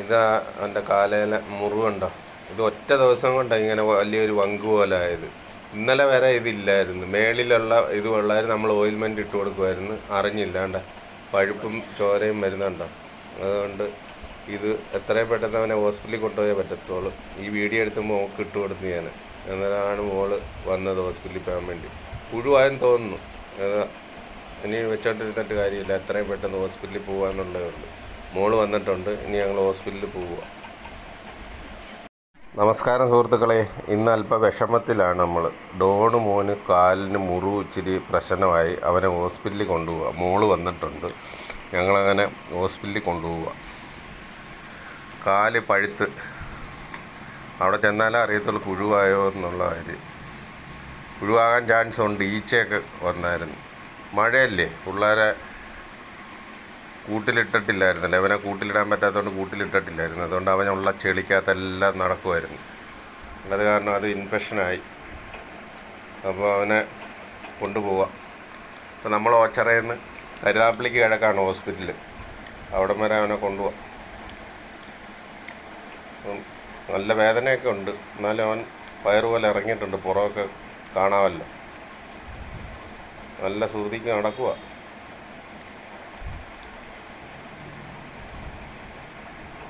ഇതാ എന്റെ കാലയിലെ മുറിവുണ്ടോ ഇത് ഒറ്റ ദിവസം കൊണ്ടാണ് ഇങ്ങനെ വലിയൊരു വങ്ക് പോലെ ആയത്. ഇന്നലെ വരെ ഇതില്ലായിരുന്നു. മേളിലുള്ള ഇത് ഉള്ളായിരുന്നു നമ്മൾ ഓയിൽമെന്റ് ഇട്ട് കൊടുക്കുമായിരുന്നു അറിഞ്ഞില്ലാണ്ട. പഴുപ്പും ചോരയും വരുന്നുണ്ടോ? അതുകൊണ്ട് ഇത് എത്രയും പെട്ടെന്ന് അവനെ ഹോസ്പിറ്റലിൽ കൊണ്ടുപോയേ പറ്റത്തുള്ളൂ. ഈ വീഡിയോ എടുത്ത് മോക്ക് ഇട്ട് കൊടുത്ത് ഞാൻ. എന്നാലാണ് മോൾ വന്നത് ഹോസ്പിറ്റലിൽ പോകാൻ വേണ്ടി. പുഴുവായെന്ന് തോന്നുന്നു. ഇനി വെച്ചോണ്ടിരുന്നിട്ട് കാര്യമില്ല. എത്രയും പെട്ടെന്ന് ഹോസ്പിറ്റലിൽ പോകാന്നുള്ളതേ ഉള്ളൂ. മോൾ വന്നിട്ടുണ്ട്. ഇനി ഞങ്ങൾ ഹോസ്പിറ്റലിൽ പോവുക. നമസ്കാരം സുഹൃത്തുക്കളെ. ഇന്ന് അല്പം വിഷമത്തിലാണ് നമ്മൾ ഡോണ് മോന് കാലിന് മുറിവ് ഇച്ചിരി പ്രശ്നമായി. അവനെ ഹോസ്പിറ്റലിൽ കൊണ്ടുപോവുക. മോൾ വന്നിട്ടുണ്ട്. ഞങ്ങളങ്ങനെ ഹോസ്പിറ്റലിൽ കൊണ്ടുപോവുക. കാൽ പഴുത്ത്. അവിടെ ചെന്നാലേ അറിയത്തുള്ളൂ പുഴുവായോ എന്നുള്ള കാര്യം. പുഴുവാകാൻ ചാൻസ് ഉണ്ട് ഈച്ചയൊക്കെ വന്നായിരുന്നു. മഴയല്ലേ? പിള്ളേരെ കൂട്ടിലിട്ടിട്ടില്ലായിരുന്നല്ലോ? അവനെ കൂട്ടിലിടാൻ പറ്റാത്തതുകൊണ്ട് കൂട്ടിലിട്ടിട്ടില്ലായിരുന്നു. അതുകൊണ്ട് അവനുള്ള ചെളിക്കകത്തെല്ലാം നടക്കുമായിരുന്നു അത് കാരണം അത് ഇൻഫെക്ഷനായി. അപ്പോൾ അവനെ കൊണ്ടുപോവാം. അപ്പോൾ നമ്മൾ ഓച്ചറയിൽ നിന്ന് കരുതാപ്പള്ളിക്ക് കിഴക്കാണ് ഹോസ്പിറ്റൽ അവിടം വരെ അവനെ കൊണ്ടുപോവാം. നല്ല വേദനയൊക്കെ ഉണ്ട്. എന്നാലും അവൻ വയറുപോലെ ഇറങ്ങിയിട്ടുണ്ട്. പുറമൊക്കെ കാണാമല്ലോ. നല്ല സൂതിക്ക് നടക്കുക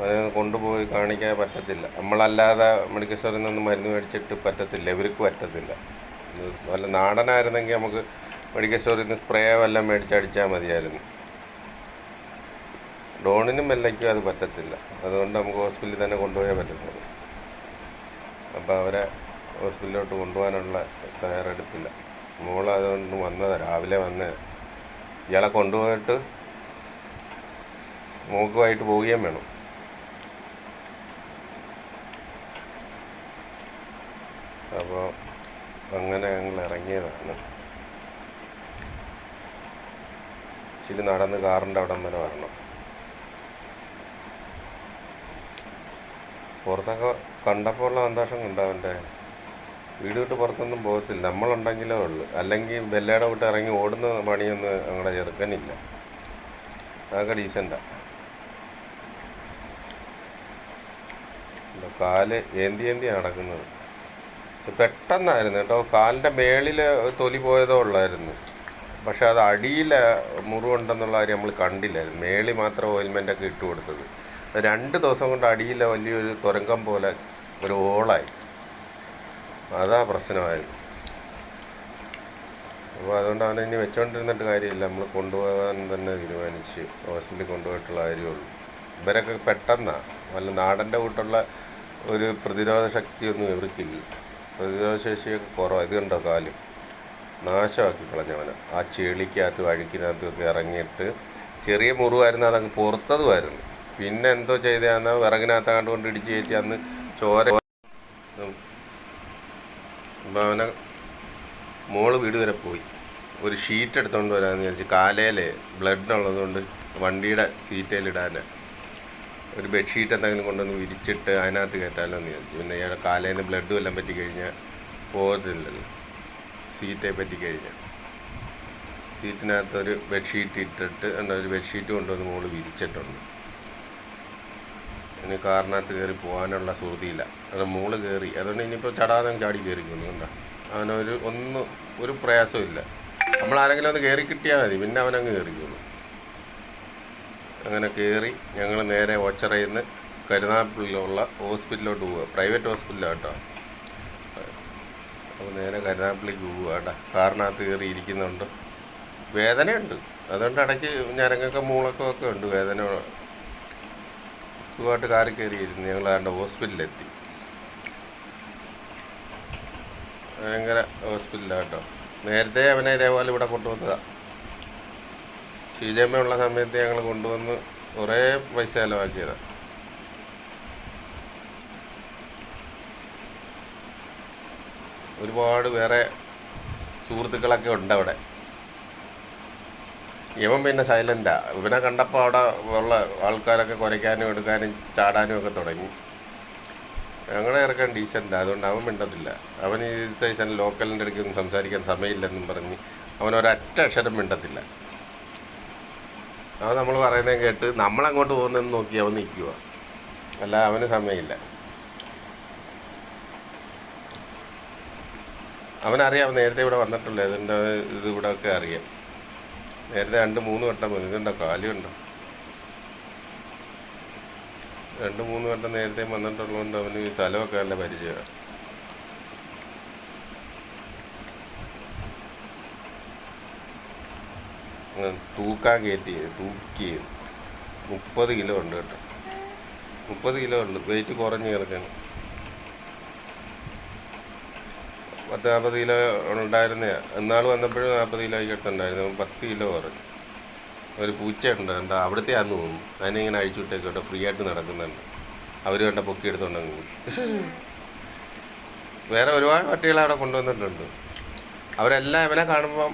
അതിനെ കൊണ്ടുപോയി കാണിക്കാൻ പറ്റത്തില്ല. നമ്മളല്ലാതെ മെഡിക്കൽ സ്റ്റോറിൽ നിന്ന് മരുന്ന് മേടിച്ചിട്ട് പറ്റത്തില്ല. ഇവർക്ക് പറ്റത്തില്ല. നല്ല നാടനായിരുന്നെങ്കിൽ നമുക്ക് മെഡിക്കൽ സ്റ്റോറിൽ നിന്ന് സ്പ്രേ വല്ലതും മേടിച്ചടിച്ചാൽ മതിയായിരുന്നു. ഡോണിനും വെല്ലയ്ക്കും അത് പറ്റത്തില്ല. അതുകൊണ്ട് നമുക്ക് ഹോസ്പിറ്റലിൽ തന്നെ കൊണ്ടുപോയാൽ പറ്റത്തുള്ളൂ. അപ്പോൾ അവരെ ഹോസ്പിറ്റലിലോട്ട് കൊണ്ടുപോകാനുള്ള തയ്യാറെടുപ്പില്ല. മോളതുകൊണ്ട് വന്നത്. രാവിലെ വന്ന് ഇയാളെ കൊണ്ടുപോയിട്ട് മോക്കുമായിട്ട് പോവുകയും വേണം. അപ്പോൾ അങ്ങനെ ഞങ്ങൾ ഇറങ്ങിയതാണ്. ഇച്ചിരി നടന്ന് കാറിന്റെ അവിടം വരെ വരണം. പുറത്തൊക്കെ കണ്ടപ്പോൾ ഉള്ള സന്തോഷം കണ്ടോ അവന്റെ? വീട് വിട്ട് പുറത്തൊന്നും പോകത്തില്ല. നമ്മളുണ്ടെങ്കിലേ ഉള്ളൂ. അല്ലെങ്കിൽ ബെല്ലയുടെ വിട്ട് ഇറങ്ങി ഓടുന്ന പണിയൊന്നും ഞങ്ങളുടെ ചെറുക്കനില്ല. അതൊക്കെ ഡീസന്റാണ് കാൽ ഏന്തി ഏന്തിയാണ് നടക്കുന്നത്? പെട്ടെന്നായിരുന്നു കേട്ടോ. കാലിന്റെ മേളിൽ തൊലി പോയതോ ഉള്ളായിരുന്നു. പക്ഷെ അത് അടിയിൽ മുറിവുണ്ടെന്നുള്ള കാര്യം നമ്മൾ കണ്ടില്ലായിരുന്നു. മേളി മാത്രം ഓയിൽമെന്റൊക്കെ ഇട്ട് കൊടുത്തത്. രണ്ട് ദിവസം കൊണ്ട് അടിയിൽ വലിയൊരു തുരങ്കം പോലെ ഒരു ഓളായി. അതാ പ്രശ്നമായത്. അപ്പോൾ അതുകൊണ്ട് അവനെ ഇനി വെച്ചുകൊണ്ടിരുന്നിട്ട് കാര്യമില്ല. നമ്മൾ കൊണ്ടുപോകാൻ തന്നെ തീരുമാനിച്ച് ഹോസ്പിറ്റലിൽ കൊണ്ടുപോയിട്ടുള്ള കാര്യമുള്ളൂ ഇവരൊക്കെ പെട്ടെന്നാണ് നല്ല നാടന്റെ കൂട്ടുള്ള ഒരു പ്രതിരോധ ശക്തിയൊന്നും ഇവർക്കില്ല. പ്രതിരോധ ശേഷിയൊക്കെ കുറവാണ് ഇത് കണ്ടോ കാൽ? നാശമാക്കി കളഞ്ഞവന് ആ ചെളിക്കകത്ത് അഴുക്കിനകത്തൊക്കെ ഇറങ്ങിയിട്ട് ചെറിയ മുറിവായിരുന്നു അതങ്ങ് പുറത്തതുമായിരുന്നു. പിന്നെ എന്തോ ചെയ്തതാന്ന് വിറകിനകത്ത് കണ്ടുകൊണ്ട് ഇടിച്ച് കയറ്റി അന്ന് ചോര അപ്പം അവനെ മോൾ വീട് വരെ പോയി. ഒരു ഷീറ്റ് എടുത്തുകൊണ്ട് വരാമെന്ന് വിചാരിച്ച് കാലയിലെ ബ്ലഡ് ഉള്ളതുകൊണ്ട് വണ്ടിയുടെ സീറ്റയിലിടാൻ ഒരു ബെഡ്ഷീറ്റ് എന്തെങ്കിലും കൊണ്ടുവന്ന് വിരിച്ചിട്ട് അതിനകത്ത് കയറ്റാമല്ലോ എന്ന് വിചാരിച്ചു. പിന്നെ കാലയിൽ നിന്ന് ബ്ലഡ് വല്ലതും പറ്റി കഴിഞ്ഞാൽ പോകത്തില്ലല്ലോ. സീറ്റേ പറ്റി കഴിഞ്ഞാൽ സീറ്റിനകത്ത് ഒരു ബെഡ്ഷീറ്റ് ഇട്ടിട്ട് ഒരു ബെഡ്ഷീറ്റ് കൊണ്ടുവന്ന് മോൾ വിരിച്ചിട്ടുണ്ട്. ഇനി കാറിനകത്ത് കയറി പോകാനുള്ള ശ്രുതിയില്ല അത് മോൾ കയറി അതുകൊണ്ട് ഇനിയിപ്പോൾ ചടാതെ ചാടി കയറിക്കുന്നു കണ്ട? അവനൊരു ഒന്നും ഒരു പ്രയാസമില്ല നമ്മളാരെങ്കിലും ഒന്ന് കയറി കിട്ടിയാൽ മതി. പിന്നെ അവനങ്ങ് കയറിക്കുന്നു അങ്ങനെ കയറി ഞങ്ങൾ നേരെ ഓച്ചറയിൽ നിന്ന് കരുനാപ്പിളിലുള്ള ഹോസ്പിറ്റലിലോട്ട് പോവുക. പ്രൈവറ്റ് ഹോസ്പിറ്റലാണ് കേട്ടോ. അപ്പോൾ നേരെ കരുനാപ്പിളിക്ക് പോവുക കേട്ടോ. കാറിനകത്ത് കയറി ഇരിക്കുന്നുണ്ട്. വേദനയുണ്ട്. അതുകൊണ്ട് ഇടയ്ക്ക് ഞരങ്ങൊക്കെ മൂളക്കമൊക്കെ ഉണ്ട്. വേദന സുഖമായിട്ട് കാറി കയറിയിരുന്നു. ഞങ്ങൾ അവന്റെ ഹോസ്പിറ്റലിലെത്തി. ഭയങ്കര ഹോസ്പിറ്റലാണ് കേട്ടോ. നേരത്തെ അവനെ ഇതേപോലെ ഇവിടെ കൊണ്ടുവന്നതാണ് ഷീജമ്മ ഉള്ള സമയത്ത് ഞങ്ങൾ കൊണ്ടുവന്ന് കുറേ പൈസ ചിലവാക്കിയതാണ് ഒരുപാട് വേറെ സുഹൃത്തുക്കളൊക്കെ ഉണ്ട് അവിടെ. ഇവൻ പിന്നെ സൈലന്റാ ഇവനെ കണ്ടപ്പോൾ അവിടെ ഉള്ള ആൾക്കാരൊക്കെ കുരയ്ക്കാനും എടുക്കാനും ചാടാനും ഒക്കെ തുടങ്ങി. ഞങ്ങളെ ഇറക്കാൻ ഡീസന്റ് അതുകൊണ്ട് അവൻ മിണ്ടത്തില്ല. അവൻ ഈ സ്റ്റേഷൻ ലോക്കലിന്റെ അടുക്കൊന്നും സംസാരിക്കാൻ സമയമില്ലെന്നും പറഞ്ഞ് അവൻ അക്ഷരം മിണ്ടത്തില്ല. അവൻ നമ്മൾ പറയുന്നത് കേട്ട് നമ്മളങ്ങോട്ട് പോകുന്നതെന്ന് നോക്കി അവൻ നിൽക്കുക അല്ല അവന് സമയമില്ല. അവനറിയാം നേരത്തെ ഇവിടെ വന്നിട്ടുള്ളത് ഇതിന്റെ ഇത് ഇവിടെ ഒക്കെ അറിയാം. നേരത്തെ രണ്ട് മൂന്ന് വട്ടം വന്നു ഇതുണ്ടോ കാലുണ്ടോ രണ്ട് മൂന്ന് വട്ടം നേരത്തെ വന്നിട്ടുള്ളതുകൊണ്ട് അവന് ഈ സ്ഥലമൊക്കെ നല്ല പരിചയമാണ് തൂക്കാൻ കയറ്റി തൂക്കി മുപ്പത് കിലോ ഉണ്ട് കേട്ടോ. മുപ്പത് കിലോ ഉള്ളു വെയിറ്റ് കുറഞ്ഞ് കിടക്കാൻ പത്ത് നാൽപ്പത് കിലോ ഉണ്ടായിരുന്ന. എന്നാൾ വന്നപ്പോഴും നാൽപ്പത് കിലോയ്ക്ക് അടുത്തുണ്ടായിരുന്നു. പത്ത് കിലോ കുറഞ്ഞു. ഒരു പൂച്ചയുണ്ട് കണ്ടോ അവിടുത്തെ ആന്ന് തോന്നുന്നു. അതിനെ ഇങ്ങനെ കേട്ടോ. ഫ്രീ ആയിട്ട് നടക്കുന്നുണ്ട്. അവർ കണ്ട പൊക്കി എടുത്തുണ്ടെങ്കിൽ വേറെ ഒരുപാട് പട്ടികളെ അവിടെ കൊണ്ടുവന്നിട്ടുണ്ട്. അവരെല്ലാം ഇവനെ കാണുമ്പം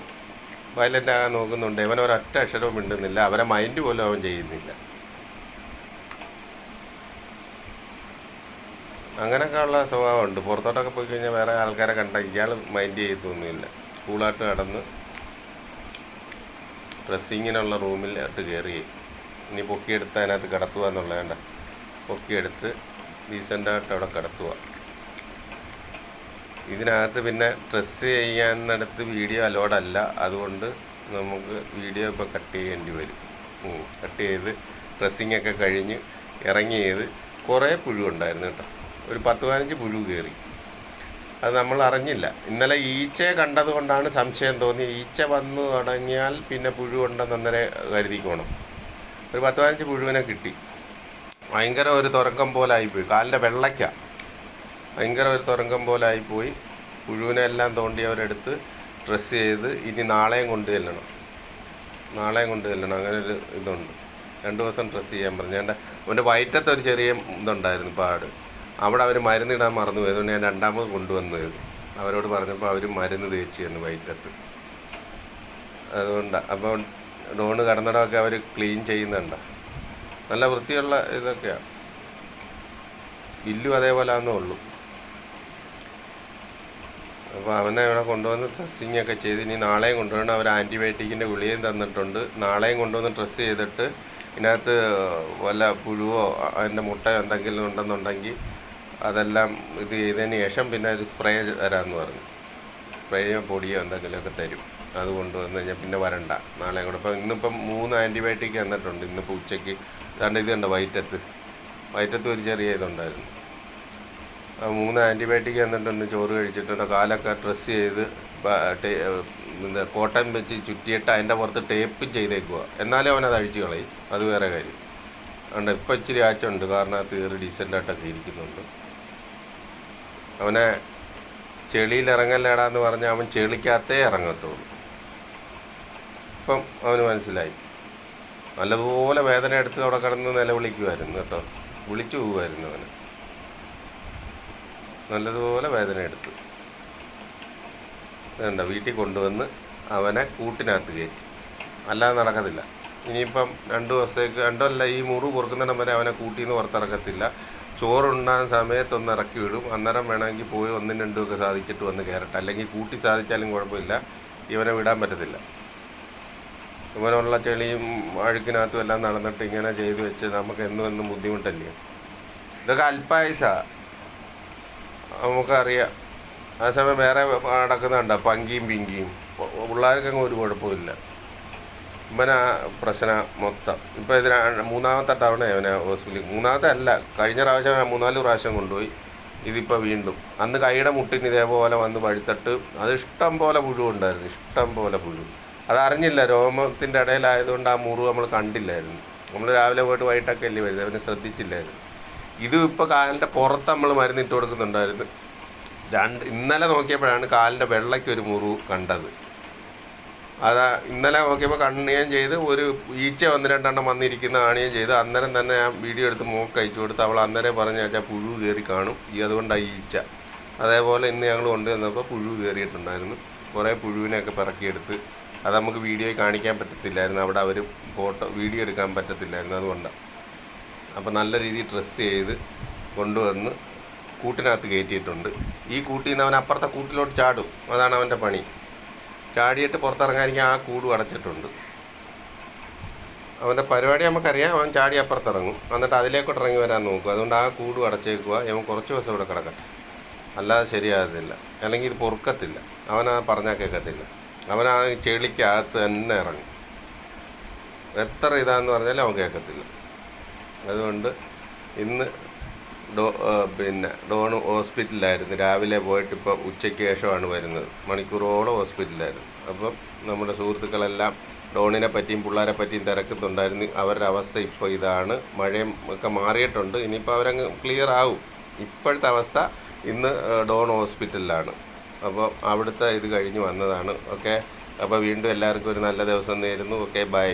വയലന്റ് ആകാൻ നോക്കുന്നുണ്ട്. ഇവൻ ഒരൊറ്റ അക്ഷരവും മിണ്ടുന്നില്ല. അവരെ മൈൻഡ് പോലും അവൻ ചെയ്യുന്നില്ല. അങ്ങനെയൊക്കെ ഉള്ള സ്വഭാവമുണ്ട്. പുറത്തോട്ടൊക്കെ പോയി കഴിഞ്ഞാൽ വേറെ ആൾക്കാരെ കണ്ട ഇയാൾ മൈൻഡ് ചെയ്തൊന്നുമില്ല കൂളായിട്ട് കടന്ന് ഡ്രസ്സിങ്ങിനുള്ള റൂമിലോട്ട് കയറി ഇനി പൊക്കിയെടുത്ത് അതിനകത്ത് കിടത്തുക എന്നുള്ളതേണ്ട പൊക്കിയെടുത്ത് ഡീസന്റായിട്ട് അവിടെ കിടത്തുക ഇതിനകത്ത് പിന്നെ ഡ്രസ്സ് ചെയ്യാന്നിടത്ത് വീഡിയോ അലോഡല്ല അതുകൊണ്ട് നമുക്ക് വീഡിയോ ഇപ്പോൾ കട്ട് ചെയ്യേണ്ടി വരും. കട്ട് ചെയ്ത് ഡ്രസ്സിങ്ങൊക്കെ കഴിഞ്ഞ് ഇറങ്ങി ചെയ്ത് കുറേ പുഴു ഉണ്ടായിരുന്നു കേട്ടോ. ഒരു പത്ത് പതിനഞ്ച് പുഴു കയറി അത് നമ്മൾ അറിഞ്ഞില്ല. ഇന്നലെ ഈച്ചയെ കണ്ടതുകൊണ്ടാണ് സംശയം തോന്നി ഈച്ച വന്നു തുടങ്ങിയാൽ പിന്നെ പുഴു ഉണ്ടെന്ന് അന്നേരം കരുതിക്കോണം. ഒരു പത്ത് പതിനഞ്ച് പുഴുവിനെ കിട്ടി. ഭയങ്കര ഒരു തുറക്കം പോലെ ആയിപ്പോയി. കാലിന്റെ വെള്ളയ്ക്ക. ഭയങ്കര ഒരു തുരങ്കം പോലെ ആയിപ്പോയി. പുഴുവിനെ എല്ലാം തോണ്ടി അവരെടുത്ത് ഡ്രസ്സ് ചെയ്ത് ഇനി നാളെയും കൊണ്ട് ചെല്ലണം. നാളെയും കൊണ്ട് ചെല്ലണം. അങ്ങനെ ഒരു ഇതുണ്ട്. രണ്ട് ദിവസം ഡ്രസ്സ് ചെയ്യാൻ പറഞ്ഞു. എന്റെ അവന്റെ വയറ്റത്തെ ഒരു ചെറിയ ഇതുണ്ടായിരുന്നു പാട്. അവിടെ അവർ മരുന്നിടാൻ മറന്നു പോയി. അതുകൊണ്ട് ഞാൻ രണ്ടാമത് കൊണ്ടുവന്നത്. അവരോട് പറഞ്ഞപ്പോൾ അവർ മരുന്ന് തേച്ച് തന്നു വയറ്റത്ത്. അതുകൊണ്ട് അപ്പോൾ ഡോണ് കടന്നിടമൊക്കെ അവർ ക്ലീൻ ചെയ്യുന്നുണ്ട്. നല്ല വൃത്തിയുള്ള ഇതൊക്കെയാണ് ബില്ലും അതേപോലെ ആണെന്നേ ഉള്ളൂ. അപ്പോൾ അവനെ ഇവിടെ കൊണ്ടുവന്ന് ഡ്രസ്സിങ് ഒക്കെ ചെയ്ത് ഇനി നാളെയും കൊണ്ടുവരണം. അവർ ആന്റിബയോട്ടിക്കിന്റെ ഗുളികയും തന്നിട്ടുണ്ട്. നാളെയും കൊണ്ടുവന്ന് ഡ്രസ്സ് ചെയ്തിട്ട് ഇതിനകത്ത് വല്ല പുഴുവോ അതിന്റെ മുട്ട എന്തെങ്കിലും ഉണ്ടെന്നുണ്ടെങ്കിൽ അതെല്ലാം ഇത് ചെയ്തതിന് ശേഷം പിന്നെ ഒരു സ്പ്രേ തരാമെന്ന് പറഞ്ഞു. സ്പ്രേയോ പൊടിയോ എന്തെങ്കിലുമൊക്കെ തരും. അത് കൊണ്ടുവന്ന് കഴിഞ്ഞാൽ പിന്നെ വരണ്ട. നാളെ കൂടെ. ഇപ്പം ഇന്നിപ്പം മൂന്ന് ആന്റിബയോട്ടിക് തന്നിട്ടുണ്ട്. ഇന്നിപ്പോൾ ഉച്ചയ്ക്ക്. രണ്ട് ഇത് കണ്ടോ വയറ്റത്ത് വയറ്റത്ത് ഒരു ചെറിയ ഇതുണ്ടായിരുന്നു. മൂന്ന് ആന്റിബയോട്ടിക് തന്നിട്ടുണ്ട്. ചോറ് കഴിച്ചിട്ടുണ്ട്. കാലൊക്കെ ഡ്രസ്സ് ചെയ്ത് എന്താ കോട്ടൺ വെച്ച് ചുറ്റിയിട്ട് അതിന്റെ പുറത്ത് ടേപ്പ് ചെയ്തേക്കുക എന്നാലേ അവനത് അഴിച്ചു കളയും. അത് വേറെ കാര്യം. അതുകൊണ്ട് ഇപ്പം ഇച്ചിരി ആച്ചുണ്ട് കാരണം കയറി ഡീസന്റായിട്ടൊക്കെ ഇരിക്കുന്നുണ്ട്. അവനെ ചെളിയിൽ ഇറങ്ങല്ലേടാന്ന് പറഞ്ഞാൽ അവൻ ചെളിക്കകത്തേ ഇറങ്ങത്തുള്ളൂ. ഇപ്പം അവന് മനസ്സിലായി. നല്ലതുപോലെ വേദന എടുത്ത് അവിടെ കിടന്ന് നിലവിളിക്കുമായിരുന്നു കേട്ടോ. വിളിച്ചു പോകുമായിരുന്നു അവന്. നല്ലതുപോലെ വേദന എടുത്തു. വേണ്ട വീട്ടിൽ കൊണ്ടുവന്ന് അവനെ കൂട്ടിനകത്ത് കയറ്റി. അല്ലാതെ നടക്കത്തില്ല. ഇനിയിപ്പം രണ്ട് ദിവസത്തേക്ക് രണ്ടല്ല ഈ മുറിവ് പൊറുക്കുന്നിടം വരെ അവനെ കൂട്ടിന്ന് പുറത്തിറക്കത്തില്ല. ചോറുണ്ടാകുന്ന സമയത്തൊന്ന് ഇറക്കി വിടും. അന്നേരം വേണമെങ്കിൽ പോയി ഒന്നും രണ്ടും ഒക്കെ സാധിച്ചിട്ട് വന്ന് കയറട്ടെ. അല്ലെങ്കിൽ കൂട്ടി സാധിച്ചാലും കുഴപ്പമില്ല. ഇവനെ വിടാൻ പറ്റത്തില്ല. ഇവനുള്ള ചെളിയും അഴുക്കിനകത്തും എല്ലാം നടന്നിട്ട് ഇങ്ങനെ ചെയ്തു വെച്ച് നമുക്ക് എന്നും എന്നും ബുദ്ധിമുട്ടല്ലേ? ഇതൊക്കെ അല്പായുസാണ് നമുക്കറിയാം. ആ സമയം വേറെ നടക്കുന്നുണ്ട്. പങ്കിയും പിങ്കിയും. പിള്ളേർക്കങ്ങ് ഒരു കുഴപ്പമില്ല ഇവനാ പ്രശ്നം മൊത്തം. ഇപ്പോൾ ഇത് ര- മൂന്നാമത്തെ തവണ അവനെ ഹോസ്പിറ്റലിൽ മൂന്നാമത്തെ അല്ല കഴിഞ്ഞ പ്രാവശ്യം മൂന്നാൽ പ്രാവശ്യം കൊണ്ടുപോയി. ഇതിപ്പോൾ വീണ്ടും. അന്ന് കൈയുടെ മുട്ടിന് ഇതേപോലെ വന്ന് പഴുത്തിട്ട് അത് ഇഷ്ടം പോലെ പുഴു ഉണ്ടായിരുന്നു. ഇഷ്ടം പോലെ പുഴു. അതറിഞ്ഞില്ല രോമത്തിന്റെ ഇടയിലായതുകൊണ്ട് ആ മുറിവ് നമ്മൾ കണ്ടില്ലായിരുന്നു. നമ്മൾ രാവിലെ പോയിട്ട് വൈകിട്ടൊക്കെ അല്ലേ വരുന്നത്? അവനെ ശ്രദ്ധിച്ചില്ലായിരുന്നു. ഇത് ഇപ്പോൾ കാലിന്റെ പുറത്ത് നമ്മൾ മരുന്നിട്ട് കൊടുക്കുന്നുണ്ടായിരുന്നു. രണ്ട് ഇന്നലെ നോക്കിയപ്പോഴാണ് കാലിന്റെ വെള്ളയ്ക്ക് ഒരു മുറിവ് കണ്ടത്. അതാ ഇന്നലെ നോക്കിയപ്പോൾ കണ്ണുകയും ചെയ്ത് ഒരു ഈച്ച വന്ന് രണ്ടെണ്ണം വന്നിരിക്കുന്ന കാണുകയും ചെയ്ത് അന്നേരം തന്നെ ഞാൻ വീഡിയോ എടുത്ത് മോക്ക് അയച്ചു കൊടുത്ത് അവൾ അന്നേരം പറഞ്ഞു വെച്ചാൽ പുഴു കയറി കാണും. ഈ അതുകൊണ്ടാണ് ഈച്ച. അതേപോലെ ഇന്ന് ഞങ്ങൾ കൊണ്ടുവന്നപ്പോൾ പുഴു കയറിയിട്ടുണ്ടായിരുന്നു. കുറേ പുഴുവിനെയൊക്കെ പിറക്കിയെടുത്ത് അത് നമുക്ക് വീഡിയോയിൽ കാണിക്കാൻ പറ്റത്തില്ലായിരുന്നു. അവിടെ അവർ ഫോട്ടോ വീഡിയോ എടുക്കാൻ പറ്റത്തില്ലായിരുന്നു. അതുകൊണ്ടാണ് അപ്പോൾ നല്ല രീതിയിൽ ഡ്രസ്സ് ചെയ്ത് കൊണ്ടുവന്ന് കൂട്ടിനകത്ത് കയറ്റിയിട്ടുണ്ട്. ഈ കൂട്ടിൽ നിന്ന് അവൻ അപ്പുറത്തെ കൂട്ടിലോട്ട് ചാടും. അതാണ് അവന്റെ പണി. ചാടിയിട്ട് പുറത്തിറങ്ങാനെങ്കിൽ ആ കൂടും അടച്ചിട്ടുണ്ട്. അവന്റെ പരിപാടി നമുക്കറിയാം. അവൻ ചാടി അപ്പുറത്തിറങ്ങും. എന്നിട്ട് അതിലേക്കോട്ട് ഇറങ്ങി വരാൻ നോക്കും. അതുകൊണ്ട് ആ കൂട് അടച്ചേക്കുക അവൻ കുറച്ച് ദിവസം ഇവിടെ കിടക്കട്ടെ. അല്ലാതെ ശരിയാകത്തില്ല. അല്ലെങ്കിൽ ഇത് പൊറുക്കത്തില്ല. അവനാ പറഞ്ഞാൽ കേൾക്കത്തില്ല. അവൻ ആ ചെളിക്കകത്ത് തന്നെ ഇറങ്ങും. എത്ര ഇതാന്ന് പറഞ്ഞാലും അവൻ കേൾക്കത്തില്ല. അതുകൊണ്ട് ഇന്ന് ഡോ പിന്നെ ഡോൺ ഹോസ്പിറ്റലിലായിരുന്നു. രാവിലെ പോയിട്ട് ഇപ്പോൾ ഉച്ചയ്ക്ക് ശേഷമാണ് വരുന്നത്. മണിക്കൂറോളം ഹോസ്പിറ്റലിലായിരുന്നു. അപ്പം നമ്മുടെ സുഹൃത്തുക്കളെല്ലാം ഡോണിനെ പറ്റിയും പിള്ളേരെ പറ്റിയും തിരക്കുന്നുണ്ടായിരുന്നു. അവരുടെ അവസ്ഥ ഇപ്പോൾ ഇതാണ്. മഴയും ഒക്കെ മാറിയിട്ടുണ്ട്. ഇനിയിപ്പോൾ അവരങ്ങ് ക്ലിയർ ആവും. ഇപ്പോഴത്തെ അവസ്ഥ ഇന്ന് ഡോൺ ഹോസ്പിറ്റലിലാണ്. അപ്പോൾ അവിടുത്തെ ഇത് കഴിഞ്ഞ് വന്നതാണ്. ഓക്കെ? അപ്പോൾ വീണ്ടും എല്ലാവർക്കും ഒരു നല്ല ദിവസം നേരുന്നു. Okay bye.